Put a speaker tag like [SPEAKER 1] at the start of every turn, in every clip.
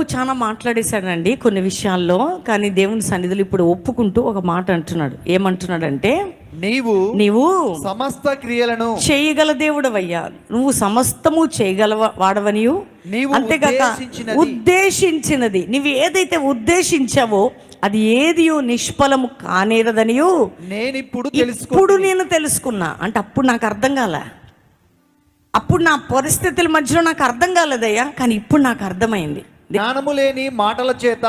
[SPEAKER 1] యోబు చాలా మాట్లాడేశాడండి కొన్ని విషయాల్లో కానీ దేవుని సన్నిధిలో ఇప్పుడు ఒప్పుకుంటూ ఒక మాట అంటున్నాడు. ఏమంటున్నాడంటే
[SPEAKER 2] నీవు
[SPEAKER 1] నీవు
[SPEAKER 2] సమస్త క్రియలను
[SPEAKER 1] చేయగల దేవుడవయ్యా. నువ్వు సమస్తము చేయగల వాడవనియు.
[SPEAKER 2] నీవు
[SPEAKER 1] అంతేకాక
[SPEAKER 2] ఉద్దేశించినది.
[SPEAKER 1] నువ్వు ఏదైతే ఉద్దేశించావో అది ఏదియో నిష్ఫలము కానేరదనియు.
[SPEAKER 2] నేనిప్పుడు తెలుసుకో
[SPEAKER 1] ఇప్పుడు నేను తెలుసుకున్నా. అంటే అప్పుడు నాకు అర్థం కాల. అప్పుడు నా పరిస్థితుల మధ్యలో నాకు అర్థం కాలేదయ్యా. కానీ ఇప్పుడు నాకు అర్థమైంది.
[SPEAKER 2] జ్ఞానము లేని మాటల చేత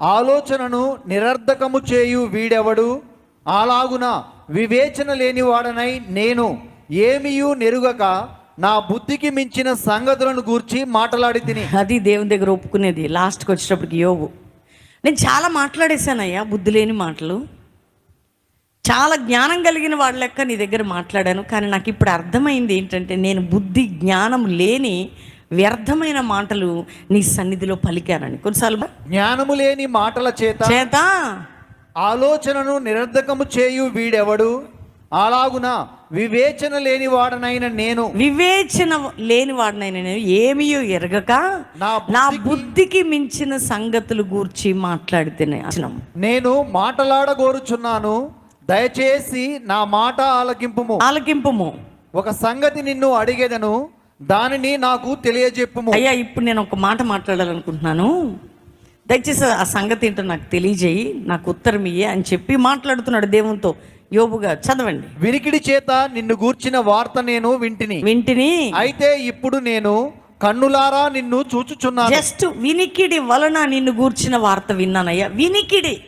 [SPEAKER 2] ఆలోచనను నిరర్ధకము చేయు వీడెవడు? అలాగున వివేచన లేనివాడనై నేను ఏమియూ నెరుగక నా బుద్ధికి మించిన సంగతులను గూర్చి మాట్లాడి తిని.
[SPEAKER 1] అది దేవుని దగ్గర ఒప్పుకునేది లాస్ట్కి వచ్చేటప్పటికి యోగు నేను చాలా మాట్లాడేశానయ్యా బుద్ధి లేని మాటలు. చాలా జ్ఞానం కలిగిన వాళ్ళ లెక్క నీ దగ్గర మాట్లాడాను. కానీ నాకు ఇప్పుడు అర్థమైంది ఏంటంటే నేను బుద్ధి జ్ఞానం లేని వ్యర్థమైన మాటలు నీ సన్నిధిలో పలికానని కొన్నిసార్లు
[SPEAKER 2] జ్ఞానము లేని మాటల చేత
[SPEAKER 1] చేత
[SPEAKER 2] ఆలోచనను నిరర్ధకము చేయు వీడెవడు? అలాగున వివేచన లేనివాడనైన నేను.
[SPEAKER 1] వివేచన లేని వాడినైనా నేను ఏమీయో ఎరగక
[SPEAKER 2] నా బుద్ధికి-
[SPEAKER 1] మించిన సంగతులు గూర్చి మాట్లాడితేనే అసనం
[SPEAKER 2] నేను మాటలాడగోరుచున్నాను దయచేసి నా మాట ఆలకింపుము.
[SPEAKER 1] ఆలకింపము.
[SPEAKER 2] ఒక సంగతి నిన్ను అడిగేదను దానిని నాకు తెలియజెప్పుము.
[SPEAKER 1] అయ్యా ఇప్పుడు నేను ఒక మాట మాట్లాడాలనుకుంటున్నాను. దయచేసి ఆ సంగతి ఏంటో నాకు తెలియజేయి నాకు ఉత్తరం ఇయ్యే అని చెప్పి మాట్లాడుతున్నాడు దేవునితో. యోబుగా చదవండి.
[SPEAKER 2] వినికిడి చేత నిన్ను గూర్చిన వార్త నేను వింటిని.
[SPEAKER 1] వింటిని.
[SPEAKER 2] అయితే ఇప్పుడు నేను కన్నులారా నిన్ను చూచుచున్నాను.
[SPEAKER 1] జస్ట్ వినికిడి వలన నిన్ను గూర్చిన వార్త విన్నానయ్యా వినికిడి.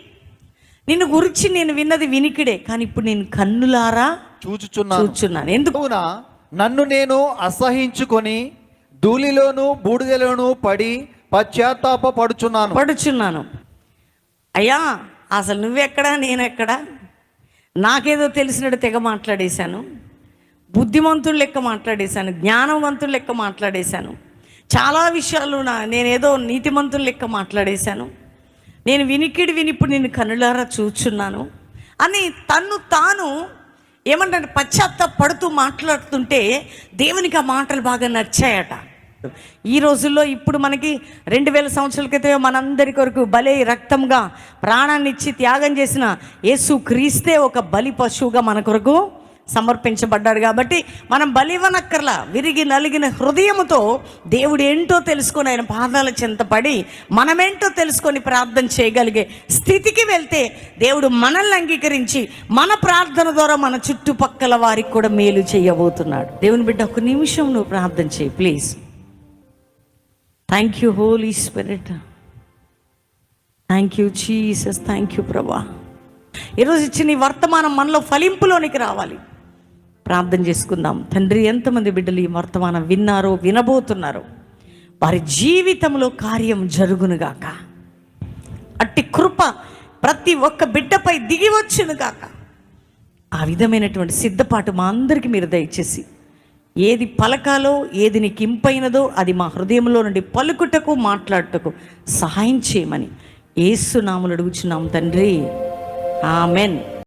[SPEAKER 1] నిన్ను గురించి నేను విన్నది వినికిడే కానీ ఇప్పుడు నేను కన్నులారా
[SPEAKER 2] చూచుచున్నాను.
[SPEAKER 1] చూచున్నాను. ఎందుకు?
[SPEAKER 2] నన్ను నేను అసహించుకొని ధూళిలోను బూడిదలోను పడి పశ్చాత్తాప పడుచున్నాను.
[SPEAKER 1] పడుచున్నాను అయ్యా అసలు నువ్వెక్కడా నేనెక్కడా? నాకేదో తెలిసినట్టు తెగ మాట్లాడేశాను. బుద్ధిమంతుడు లెక్క మాట్లాడేశాను. జ్ఞానవంతుడు లెక్క మాట్లాడేశాను. చాలా విషయాలు నా నేనేదో నీతిమంతుల లెక్క మాట్లాడేశాను. నేను వినికిడి వినిప్పుడు నేను కనులారా చూచున్నాను. అని తన్ను తాను ఏమంటే పశ్చాత్తాపడుతూ మాట్లాడుతుంటే దేవునికి ఆ మాటలు బాగా నచ్చాయట. ఈ రోజుల్లో ఇప్పుడు మనకి రెండు వేల సంవత్సరాల క్రితం మనందరి కొరకు బలే రక్తంగా ప్రాణాన్ని ఇచ్చి త్యాగం చేసిన యేసు క్రీస్తే ఒక బలి పశువుగా మన కొరకు సమర్పించబడ్డాడు కాబట్టి మనం బలివనక్కర్ల విరిగి నలిగిన హృదయముతో దేవుడు ఏంటో తెలుసుకొని ఆయన పాదాల చింతపడి మనమేంటో తెలుసుకొని ప్రార్థన చేయగలిగే స్థితికి వెళ్తే దేవుడు మనల్ని అంగీకరించి మన ప్రార్థన ద్వారా మన చుట్టుపక్కల వారికి కూడా మేలు చేయబోతున్నాడు. దేవుని బిడ్డ ఒక నిమిషం నువ్వు ప్రార్థన చేయి please. Thank you holy spirit thank you Jesus thank you ప్రభా. ఈరోజు ఇచ్చిన ఈ వర్తమానం మనలో ఫలింపులోనికి రావాలి. ప్రార్థన చేసుకుందాం. తండ్రి ఎంతమంది బిడ్డలు ఈ వర్తమానం విన్నారో వినబోతున్నారో వారి జీవితంలో కార్యం జరుగునుగాక అట్టి కృప ప్రతి ఒక్క బిడ్డపై దిగి వచ్చునుగాక ఆ విధమైనటువంటి సిద్ధపాటు మా అందరికీ మీరు దయచేసి ఏది పలకాలో ఏది నీకు ఇంపైనదో అది మా హృదయంలో నుండి పలుకుటకు మాట్లాడుటకు సహాయం చేయమని ఏసునాములు అడుగుచున్నాం తండ్రి. ఆమెన్.